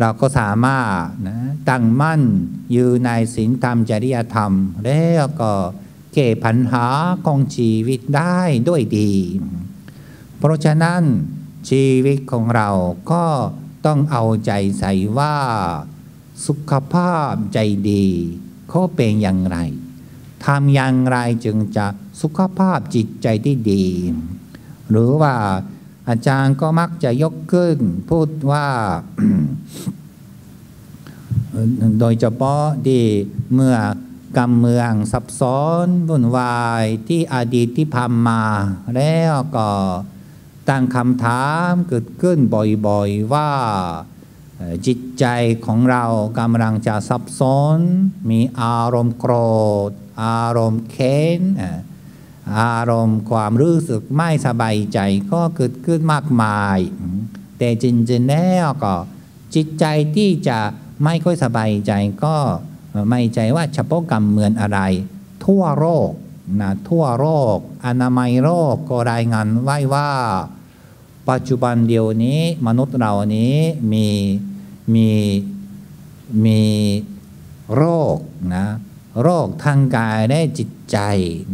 เราก็สามารถนะตั้งมั่นอยู่ในศีลธรรมจริยธรรม แล้วก็แก้ปัญหาของชีวิตได้ด้วยดี เพราะฉะนั้นชีวิตของเราก็ต้องเอาใจใส่ว่าสุขภาพใจดีเขาเป็นอย่างไรทำอย่างไรจึงจะสุขภาพจิตใจที่ดี หรือว่า อาจารย์ก็มักจะยกขึ้น พูดว่า โดยเฉพาะที่เมื่อกำเมืองซับซ้อนวุ่นวายที่อดีตที่ผ่านมา แล้วก็ตั้งคำถามเกิดขึ้นบ่อยๆว่าจิตใจของเรากำลังจะซับซ้อน มีอารมณ์โกรธ อารมณ์เค้น อารมณ์ความรู้สึกไม่สบายใจก็เกิดขึ้นมากมาย แต่จริงๆแล้วก็จิตใจที่จะไม่ค่อยสบายใจก็ไม่ใจว่าเฉพาะกรรมเหมือนอะไร ทั่วโรคนะทั่วโรคอนามัยโรคก็รายงานไว้ว่า ปัจจุบันเดียวนี้มนุษย์เรานี้มีมีมีโรค โรคทางกายและจิตใจ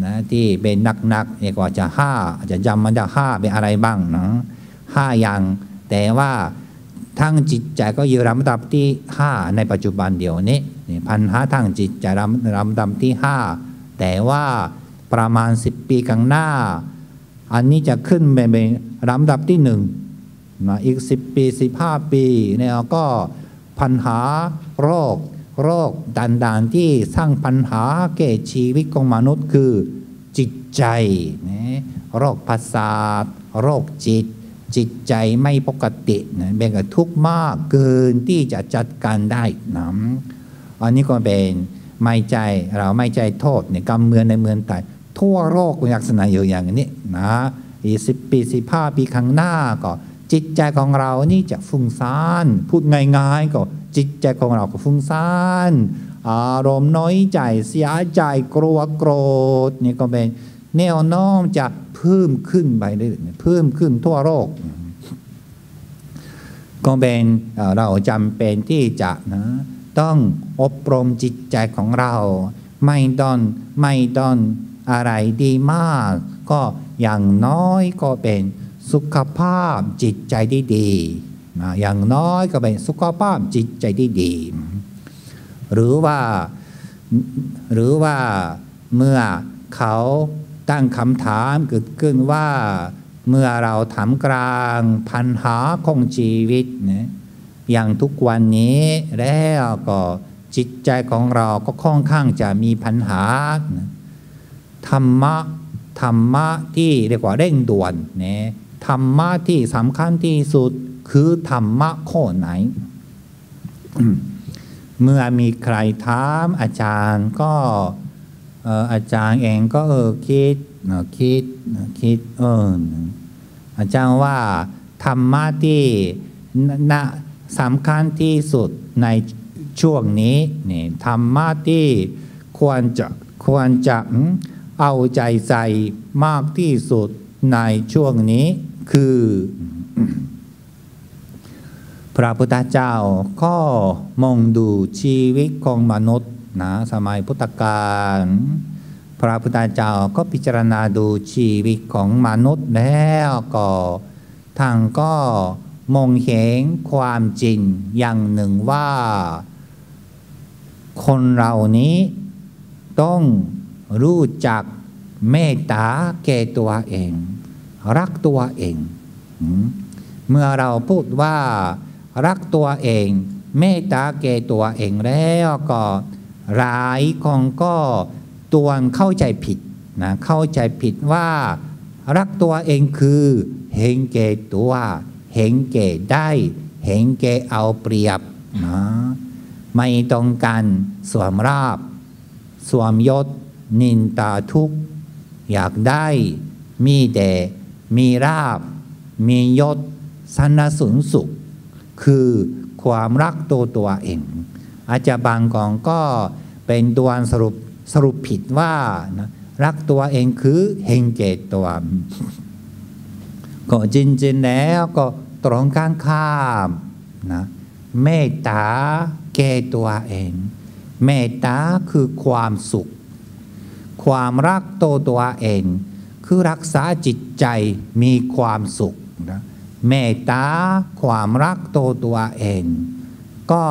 นะที่เป็นหนักๆเนี่ยกว่าจะห้าจะจำมันจะห้าเป็นอะไรบ้างนะห้าอย่าง แต่ว่าทั้งจิตใจก็อยู่ลำดับที่ห้าในปัจจุบันเดียวนี้พันหาทางจิตใจลำลำดับที่ห้าแต่ว่าประมาณสิบปีข้างหน้า อันนี้จะขึ้นไปเป็นลำดับที่หนึ่งนะอีกสิบปีสิบห้าปีเนี่ยก็ปัญหาโรค โรคดันๆที่สร้างปัญหาแก่ชีวิตของมนุษย์คือจิตใจนะโรคประสาทโรคจิต จิตใจไม่ปกตินะเป็นกับทุกข์มากเกินที่จะจัดการได้นะอันนี้ก็เป็นไม่ใจเราไม่ใจโทษในกรรมเมืองในเมืองไทยทั่วโลกลักษณะอยู่อย่างนี้นะอีสิบปีสิบห้าปีข้างหน้าก็จิตใจของเรานี่จะฟุ้งซ่าน พูดง่ายๆก็ จิตใจของเราก็ฟุ้งซ่านอารมณ์น้อยใจเสียใจกลัวโกรธนี่ก็เป็นแนวโน้มจะเพิ่มขึ้นไปเรื่อยๆเพิ่มขึ้นทั่วโลกก็เป็นเราจำเป็นที่จะนะต้องอบรมจิตใจของเรา ไม่ต้องไม่ต้องอะไรดีมาก ก็อย่างน้อยก็เป็นสุขภาพจิตใจดี ที่ดีอย่างน้อยก็เป็นสุขภาพจิตใจที่ดี หรือว่าหรือว่าเมื่อเขาตั้งคำถามเกิดขึ้นว่าเมื่อเราถามกลางปัญหาของชีวิตนะอย่างทุกวันนี้แล้วก็จิตใจของเราก็ค่อนข้างจะมีปัญหาธรรมะธรรมะที่เรียกว่าเร่งด่วนนะธรรมะที่สำคัญที่สุด คือธรรมะข้อไหน เมื่อมีใครถามอาจารย์ก็อาจารย์เองก็เออคิดคิดคิดเอออาจารย์ว่าธรรมะที่นะสำคัญที่สุดในช่วงนี้นี่ธรรมะที่ควรจะควรจะเอาใจใส่มากที่สุดในช่วงนี้คือ พระพุทธเจ้าก็มองดูชีวิตของมนุษย์นะสมัยพุทธกาลพระพุทธเจ้าก็พิจารณาดูชีวิตของมนุษย์แล้วก็ทางก็มองเห็นความจริงอย่างหนึ่งว่า คนเรานี้ต้องรู้จักเมตตาแก่ตัวเอง รักตัวเอง เมื่อเราพูดว่า รักตัวเอง เมตตาแก่ตัวเองแล้วก็หลายคนก็ตัวเข้าใจผิดนะเข้าใจผิดว่า รักตัวเองคือเห็นแก่ตัวเห็นแก่ได้เห็นแก่เอาเปรียบนะไม่ต้องการสวมราบ สวมยศ นินตาทุกอยากได้มีแต่มีราบ มียศสนสุนสุข คือความรักตัวตัวเอง อาจจะบางกองก็เป็นตัวสรุปสรุปผิดว่านะรักตัวเองคือเฮงเกตตัว ก็จริงๆแล้วก็ตรงข้างข้ามนะเมตตาแก่ตัวเอง เมตตาคือความสุข ความรักตัวตัวเอง คือรักษาจิตใจมีความสุขนะ เมตตาความรักตัวตัวเอง ก็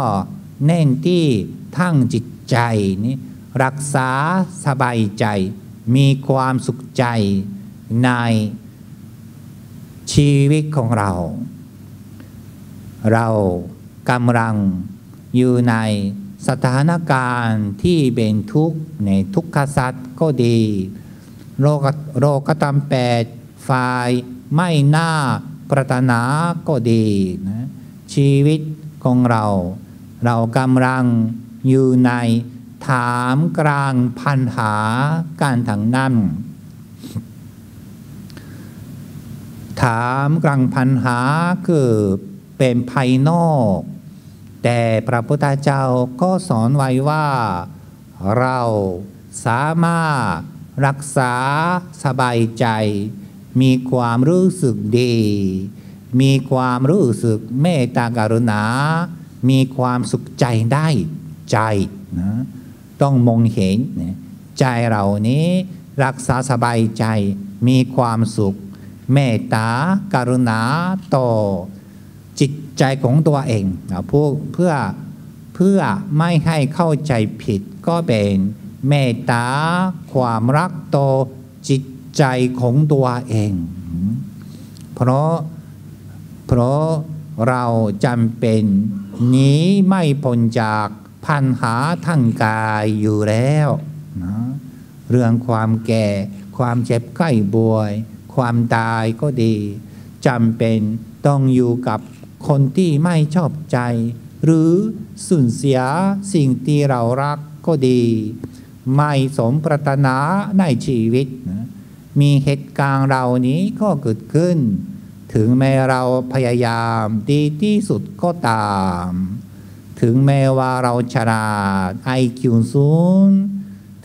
เน้นที่ทั้งจิตใจนี้รักษาสบายใจ มีความสุขใจในชีวิตของเรา เรากำลังอยู่ในสถานการณ์ที่เป็นทุกข์ในทุกขสัตว์ก็ดีโรคโรคตามแปดฝ่ายไม่น่า ปรารถนาก็ดีนะชีวิตของเรา เรากำลังอยู่ในถามกลางพันหาการทางนั้นถามกลางพันหาคือเป็นภายนอก แต่พระพุทธเจ้าก็สอนไว้ว่า เราสามารถรักษาสบายใจ มีความรู้สึกดี มีความรู้สึกเมตตากรุณา มีความสุขใจได้ใจนะต้องมองเห็นใจเรานี้รักษาสบายใจ มีความสุข เมตตาการุณาต่อจิตใจของตัวเองเพื่อเพื่อเพื่อไม่ให้เข้าใจผิดก็เป็นเมตตาความรักต่อจิต ใจของตัวเอง เพราะเพราะเราจำเป็นหนีไม่พ้นจากปัญหาทางกายอยู่แล้วนะเรื่องความแก่ ความเจ็บไข้ป่วย ความตายก็ดีจำเป็นต้องอยู่กับคนที่ไม่ชอบใจ หรือสูญเสียสิ่งที่เรารักก็ดี ไม่สมปรารถนาในชีวิตนะ มีเหตุการณ์เหล่านี้ก็เกิดขึ้น ถึงแม้เราพยายามดีที่สุดก็ตาม ถึงแม้ว่าเราฉลาดไอคิวสูง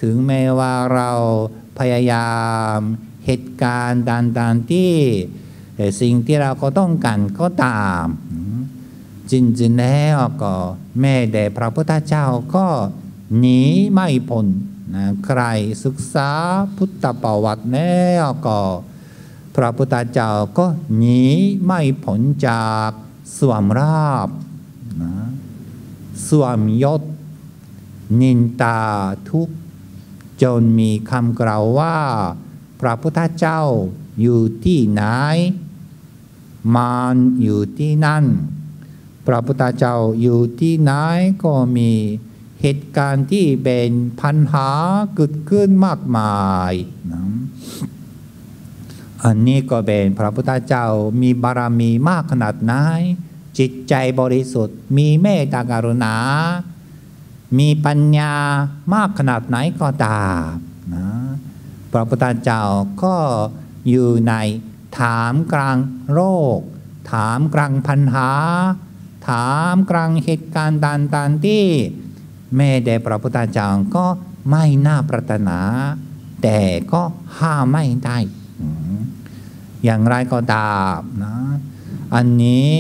ถึงแม้ว่าเราพยายามเหตุการณ์ต่างๆที่สิ่งที่เราก็ต้องการก็ตาม จริงๆแล้วก็แม่แด่พระพุทธเจ้าก็หนีไม่พ้น นะใครศึกษาพุทธประวัติแล้วก็ พระพุทธเจ้าก็หนีไม่พ้นจากสวมราบนะสวมยศ นินตาทุกจนมีคำกล่าวว่า พระพุทธเจ้าอยู่ที่ไหนมารอยู่ที่นั่น พระพุทธเจ้าอยู่ที่ไหนก็มี เหตุการณ์ที่เป็นพันหาเกิดขึ้นมากมายนะอันนี้ก็เป็นพระพุทธเจ้ามีบารมีมากขนาดไหนจิตใจบริสุทธิ์ มีเมตตากรุณา มีปัญญามากขนาดไหนก็ตามนะพระพุทธเจ้าก็อยู่ในถามกลางโรค ถามกลางปัญหา ถามกลางเหตุการณ์ต่างๆที่ แม่แด่พระพุทธเจ้าก็ไม่น่าปรารถนา แต่ก็ห้ามไม่ได้ อย่างไรก็ตามนะ อันนี้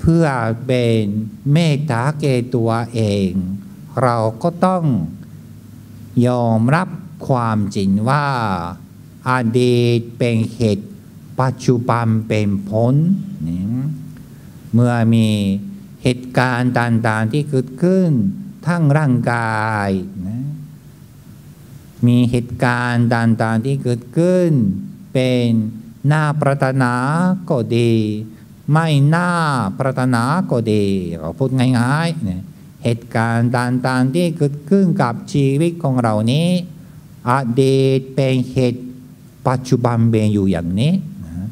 เพื่อเป็นเมตตาเกตัวเอง เราก็ต้องยอมรับความจริงว่าอดีตเป็นเหตุปัจจุบันเป็นผล เมื่อมี เหตุการณ์ต่างๆที่เกิดขึ้นทั้งร่างกายนะมีเหตุการณ์ต่างๆที่เกิดขึ้น เป็นหน้าปรารถนาก็ดี ไม่หน่าปรารถนาก็ดีเราพูดง่ายๆเนี่ยเหตุการณ์ต่างๆที่เกิดขึ้นกับชีวิตของเรานี้อดีตเป็นเหตุปัจจุบันเป็นอยู่อย่างนี้นะ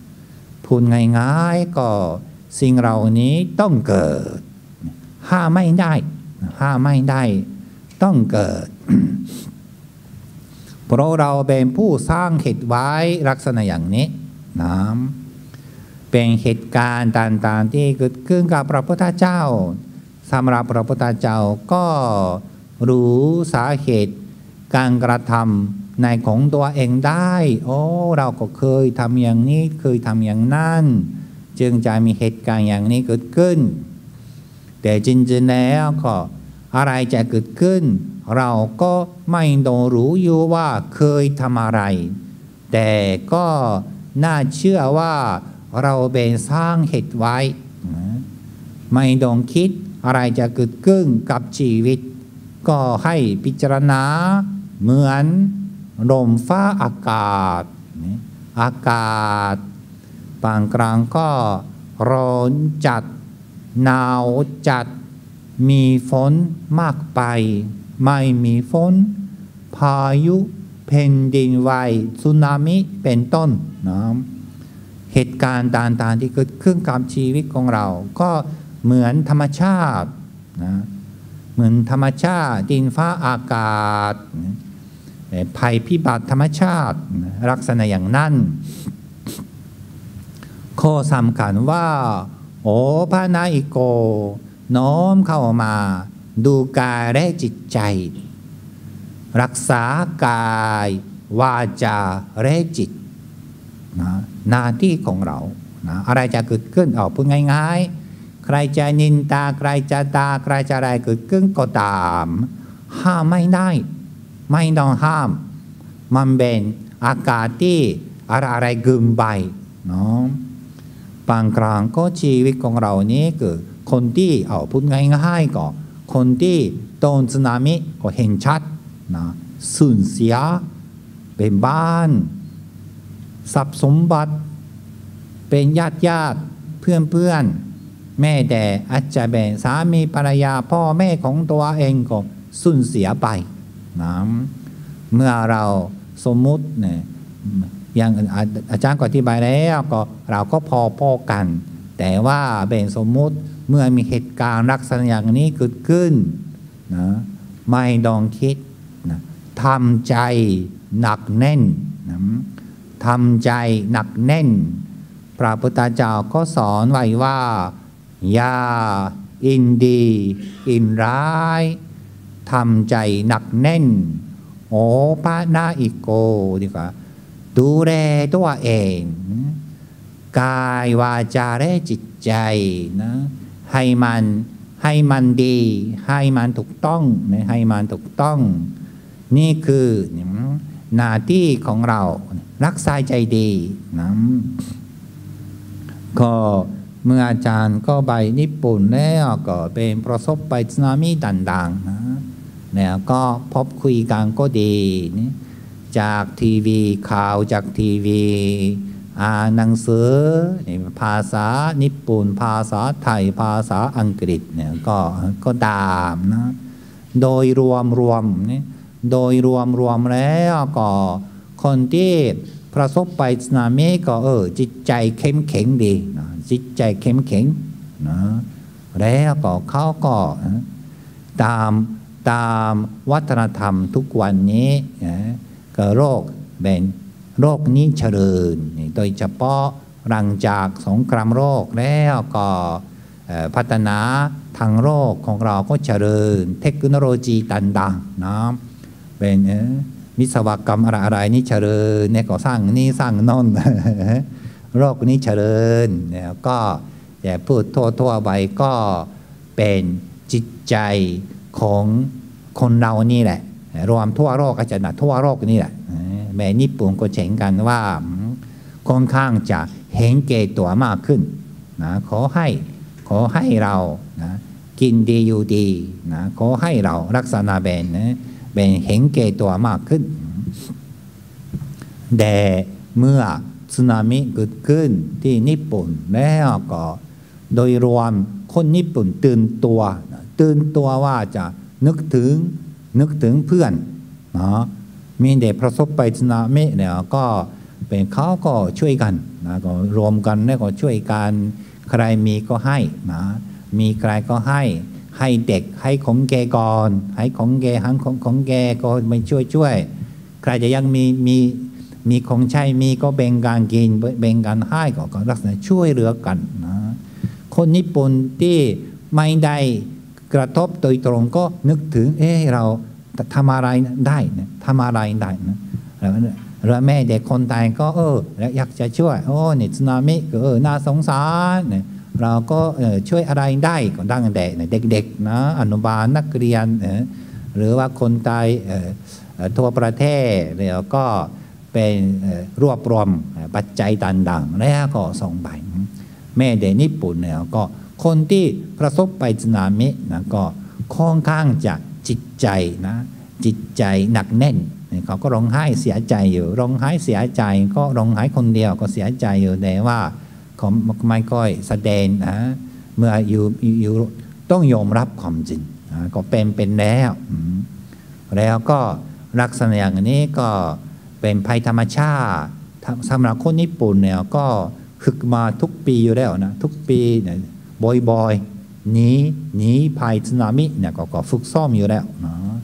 พูดง่ายๆก็ สิ่งเหล่านี้ต้องเกิด ห้าไม่ได้ ห้าไม่ได้ ต้องเกิด เพราะเราเป็นผู้สร้างเหตุไว้ลักษณะอย่างนี้นะเป็นเหตุการณ์ต่างๆที่เกิดขึ้นกับพระพุทธเจ้าสำหรับพระพุทธเจ้าก็รู้สาเหตุการกระทำในของตัวเองได้ โอ้ เราก็เคยทำอย่างนี้ เคยทำอย่างนั้น จึงจะมีเหตุการณ์อย่างนี้เกิดขึ้น แต่จริงๆแล้วก็อะไรจะเกิดขึ้น เราก็ไม่ต้องรู้อยู่ว่าเคยทำอะไร แต่ก็น่าเชื่อว่าเราเป็นสร้างเหตุไว้ ไม่ต้องคิดอะไรจะเกิดขึ้นกับชีวิต ก็ให้พิจารณาเหมือนลมฟ้าอากาศ อากาศ บางครั้งก็ร้อนจัด หนาวจัด มีฝนมากไป ไม่มีฝน พายุแผ่นดินไหวสึนามิเป็นต้นนะเหตุการณ์ต่างๆที่เกิดขึ้นกับชีวิตของเรา ก็เหมือนธรรมชาตินะเหมือนธรรมชาติดินฟ้าอากาศ ภัยพิบัติธรรมชาติลักษณะอย่างนั้น ข้อสำคัญว่า โอพระนาอิโก น้อมเข้ามา ดูกายและจิตใจ รักษากาย วาจาและจิตนะหน้าที่ของเรานะอะไรจะเกิดขึ้นออกพูดง่าย ๆ ใครจะนินตาใครจะตาใครจะอะไรเกิดขึ้นก็ตาม ห้ามไม่ได้ ไม่ต้องห้าม มันเป็นอากาศที่อะไรอะไรกึมไปเนาะ บางครั้งก็ชีวิตของเรานี้คือคนที่เอาพูดง่ายๆก็คนที่โดนสึนามิก็เห็นชัดนะสูญเสียเป็นบ้านทรัพย์สมบัติ เป็นญาติญาติเพื่อนเพื่อนแม่แต่อาจจะเป็นสามีภรรยาพ่อแม่ของตัวเองก็สูญเสียไปนะเมื่อเราสมมุติเนี่ย อย่างอาจารย์ก็อธิบายแล้วก็เราก็พอพอกัน แต่ว่าเป็นสมมุติเมื่อมีเหตุการณ์ลักษณะอย่างนี้เกิดขึ้นนะไม่ดองคิดนะทำใจหนักแน่นนะทำใจหนักแน่น พระพุทธเจ้าก็สอนไว้ว่าอย่าอินดี อินร้ายทำใจหนักแน่น โอปะนาอิโกดีกว่า ดูแลตัวเองกายวาจาและจิตใจนะให้มันให้มันดี ให้มันถูกต้องนะให้มันถูกต้อง นี่คือหน้าที่ของเรารักษาใจดีนะก็เมื่ออาจารย์ก็ไปญี่ปุ่นแล้วก็เป็นประสบไปสึนามิต่างๆนะแล้วก็พบคุยกันก็ดีนี่ จากทีวีข่าวจากทีวีอ่านหนังสือภาษาญี่ปุ่น ภาษาไทย ภาษาอังกฤษเนี่ยก็ก็ตามนะโดยรวมรวมนี่โดยรวมรวมแล้วก็คนที่ประสบไปสึนามิก็เออจิตใจเข้มแข็งดีนะจิตใจเข้มแข็งนะแล้วก็เขาก็ตามตามวัฒนธรรมทุกวันนี้นะ ก็โรคเป็นโรคนี้เจริญ โดยเฉพาะหลังจากสงครามโรคแล้วก็พัฒนาทางโรคของเราก็เจริญเทคโนโลยีต่างๆนะเป็นมิสวกรรมอะไรๆนี่เจริญเนี่ยก็สร้างนี่สร้างนนโรคนี้เจริญแล้วก็อย่าพูดทั่วๆไปก็เป็นจิตใจของคนเรานี่แหละ รวมทั่วโลกอาจจะนะทั่วโลกนี่แหละแม่ญี่ปุ่นก็เฉงกันว่าค่อนข้างจะเห็นเกตัวมากขึ้นนะขอให้ขอให้เรานะกินดีอยู่ดีนะขอให้เรารักษาเบนนะเป็นเห็นเกตัวมากขึ้นแต่เมื่อสึนามิเกิดขึ้นที่ญี่ปุ่นแล้วก็โดยรวมคนญี่ปุ่นตื่นตัว ตื่นตัวว่าจะนึกถึง นึกถึงเพื่อนนะมีเด็กประสบไปสึนามิเนี่ยก็เป็นเขาก็ช่วยกันนะก็รวมกันแล้วก็ช่วยกันใครมีก็ให้นะมีใครก็ให้ให้เด็กให้ของแกก่อน ให้ของแกหังของของแกก็ไปช่วยช่วย ใครจะยังมีมีมีของใช้มีก็แบ่งการกินแบ่งการให้ก็ลักษณะช่วยเหลือกันนะคนญี่ปุ่นที่ไม่ได้ กระทบโดยตรงก็นึกถึง เออเราทำอะไรได้นะทำอะไรได้นะแล้วแม่เด็กคนตายก็เออแล้วอยากจะช่วย โอ้เนี่ยสึนามิก็เออน่าสงสารเนี่ยเราก็ช่วยอะไรได้ก็ตั้งแต่เด็กๆนะอนุบาลนักเรียน หรือว่าคนตายทั่วประเทศแล้วก็เป็นรวบรวมปัจจัยต่างๆแล้วก็ส่งไปแม่เดญี่ปุ่นเนี่ยก็ คนที่ประสบไปสึนามินะก็ค่อนข้างจะจิตใจนะจิตใจหนักแน่นเขาก็ร้องไห้เสียใจอยู่ร้องไห้เสียใจก็ร้องไห้คนเดียวก็เสียใจอยู่แต่ว่าเขาไม่ค่อยแสดงนะเมื่ออยู่อยู่ต้องยอมรับความจริงนะก็เป็นเป็นแล้วแล้วก็ลักษณะอย่างนี้ก็เป็นภัยธรรมชาติสำหรับคนญี่ปุ่นเนี่ยก็ฝึกมาทุกปีอยู่แล้วนะทุกปีเนี่ย บ่อยๆหนีหนีภัยสึนามิเนี่ยก็ก็ฝึกซ้อมอยู่แล้วเนาะ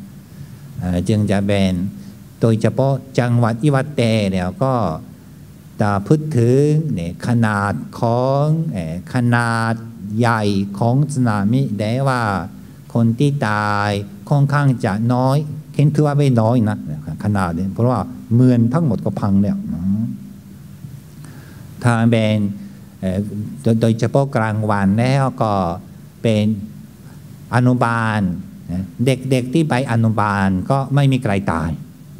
จึงจะเป็นโดยเฉพาะจังหวัดอิวาเตเนี่ยก็ตาพูดถึงเนี่ยขนาดของขนาดใหญ่ของสึนามิได้ว่าคนที่ตายค่อนข้างจะน้อยเห็นถือว่าไม่น้อยนะขนาดเนี้เพราะว่าเมืองทั้งหมดก็พังแล้วถ้าเป็น โดยเฉพาะกลางวันแล้วก็เป็นอนุบาล เด็กๆที่ไปอนุบาลก็ไม่มีใครตาย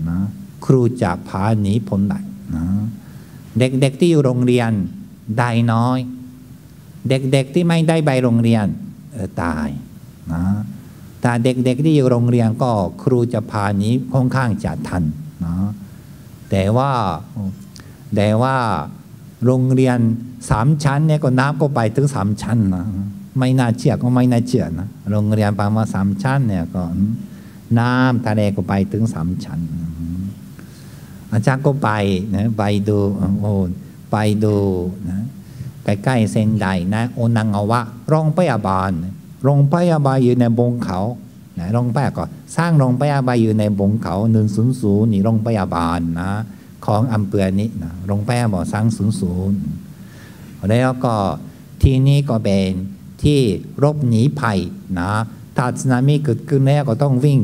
นะครูจะพาหนีพ้นได้นะเด็กๆที่อยู่โรงเรียนได้น้อย เด็กๆที่ไม่ได้ไปโรงเรียนตายนะแต่เด็กๆที่อยู่โรงเรียนก็ครูจะพาหนีค่อนข้างจะทันนะแต่ว่าแต่ว่า โรงเรียนสามชั้นเนี่ยก็น้ำก็ไปถึงสามชั้นนะไม่น่าเชื่อก็ไม่น่าเชื่อนะโรงเรียนประมาณสามชั้นเนี่ยก็น้ำทะเลก็ไปถึงสามชั้น อาจารย์ก็ไปนะไปดูโอ้ไปดูนะใกล้ๆเซนไดนะโอนังอวะโรงพยาบาลโรงพยาบาลอยู่ในบงเขานะโรงพยาบาลก็สร้างโรงพยาบาลอยู่ในบงเขาหนึ่งศูนย์ศูนย์นี่โรงพยาบาลนะ ของอำเภอนี้นะโรงพยาบาลสร้างศูนย์ศูนย์แล้วก็ที่นี้ก็เป็นที่รบหนีภัยนะถ้าสึนามิเกิดขึ้นแล้วก็ต้องวิ่ง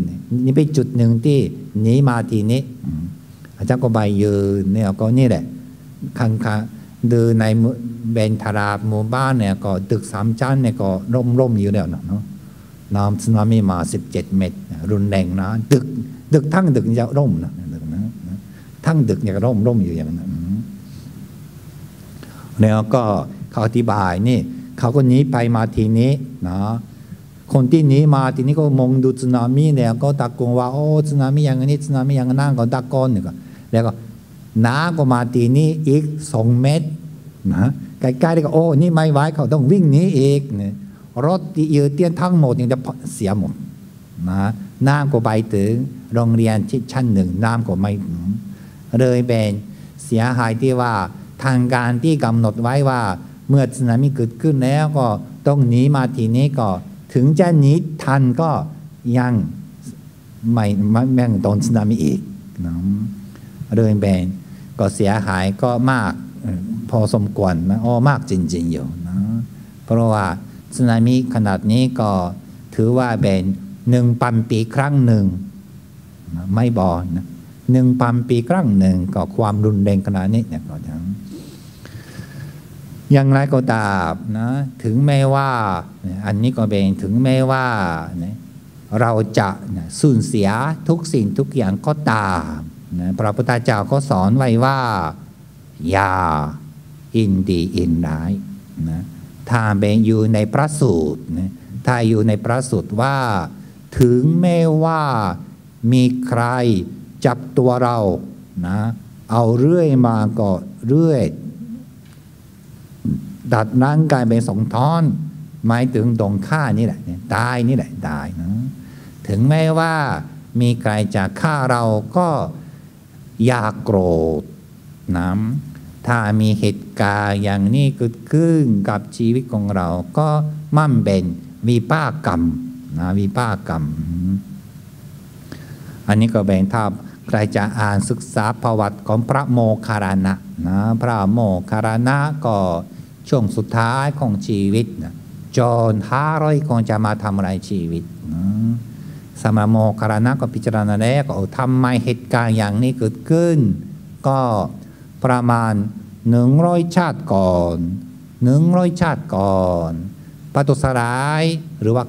นี่เป็นจุดหนึ่งที่หนีมาทีนี้ อาจารย์ก็ไปยืนเนี่ยก็นี่แหละข้างๆเดินในเบนทาราหมู่บ้านเนี่ยก็ตึกสามชั้นเนี่ยก็ร่มร่มอยู่แล้วเนาะน้ำสึนามิมาสิบเจ็ดเมตร รุนแรงนะตึกตึกทั้งตึกจะร่มนะ ทั้งดึกเนี่ยร่มร่มอยู่อย่างนั้นแล้วก็เขาอธิบายนี่เขาก็หนีไปมาทีนี้นะคนที่หนีมาทีนี้ก็มองดูสึนามิเนี่ยก็ตะโกนว่าโอ้สึนามิอย่างนี้สึนามิอย่างนั้นก็ตะโกนเนี่ยก็แล้วก็น้ำก็มาทีนี้อีกสองเมตรนะใกล้ๆก็โอ้นี่ไม่ไหวเขาต้องวิ่งหนีอีกเนี่ยรถที่ยืดเตี้ยนทั้งหมดยังจะเสียหมดนะน้ำก็ไปถึงโรงเรียนชั้นหนึ่งน้ำก็ไม่ เลยเป็นเสียหายที่ว่าทางการที่กำหนดไว้ว่าเมื่อสึนามิเกิดขึ้นแล้วก็ต้องหนีมาทีนี้ก็ถึงจะหนีทันก็ยังไม่แม่งโดนสึนามิอีกนะเลยเป็นก็เสียหายก็มากพอสมควรนะอ้อมากจริง ๆ อยู่นะเพราะว่าสึนามิขนาดนี้ก็ถือว่าเป็นหนึ่งปันปีครั้งหนึ่ง ไม่บอนะ หนึ่งพันปีครั้งหนึ่งก็ความรุนแรงขนาดนี้เนี่ยก็ทั้งอย่างไรก็ตามนะถึงแม้ว่า อันนี้ก็เป็นถึงแม้ว่าเราจะสูญเสียทุกสิ่งทุกอย่างก็ตามนะพระพุทธเจ้าก็สอนไว้ว่า อย่าอินดีอินร้ายนะถ้าเป็นอยู่ในพระสูตรนะถ้าอยู่ในพระสูตรว่า ถึงแม้ว่ามีใคร จับตัวเรานะเอาเรื่อยมาก็เรื่อย ดัดร่างกายเป็นสองท่อน หมายถึงตรงฆ่านี่แหละตายนี่แหละตายนะถึงแม้ว่ามีใครจะฆ่าเราก็อย่าโกรธนะถ้ามีเหตุการณ์อย่างนี้เกิดขึ้นกับชีวิตของเรา ก็มั่นเป็นวิปากรรมนะวิปากรรม อันนี้ก็แบ่งทับ ใครจะอ่านศึกษาประวัติของพระโมคคัลลานะนะพระโมคคัลลานะก็ช่วงสุดท้ายของชีวิตนะจนห้าร้อยคนจะมาทำลายชีวิตนะสมโมคารณะก็พิจารณาแล้วก็ทำไมเหตุการณ์อย่างนี้เกิดขึ้น ก็ประมาณหนึ่งร้อยชาติก่อนหนึ่งร้อยชาติก่อนปตุสลายหรือว่า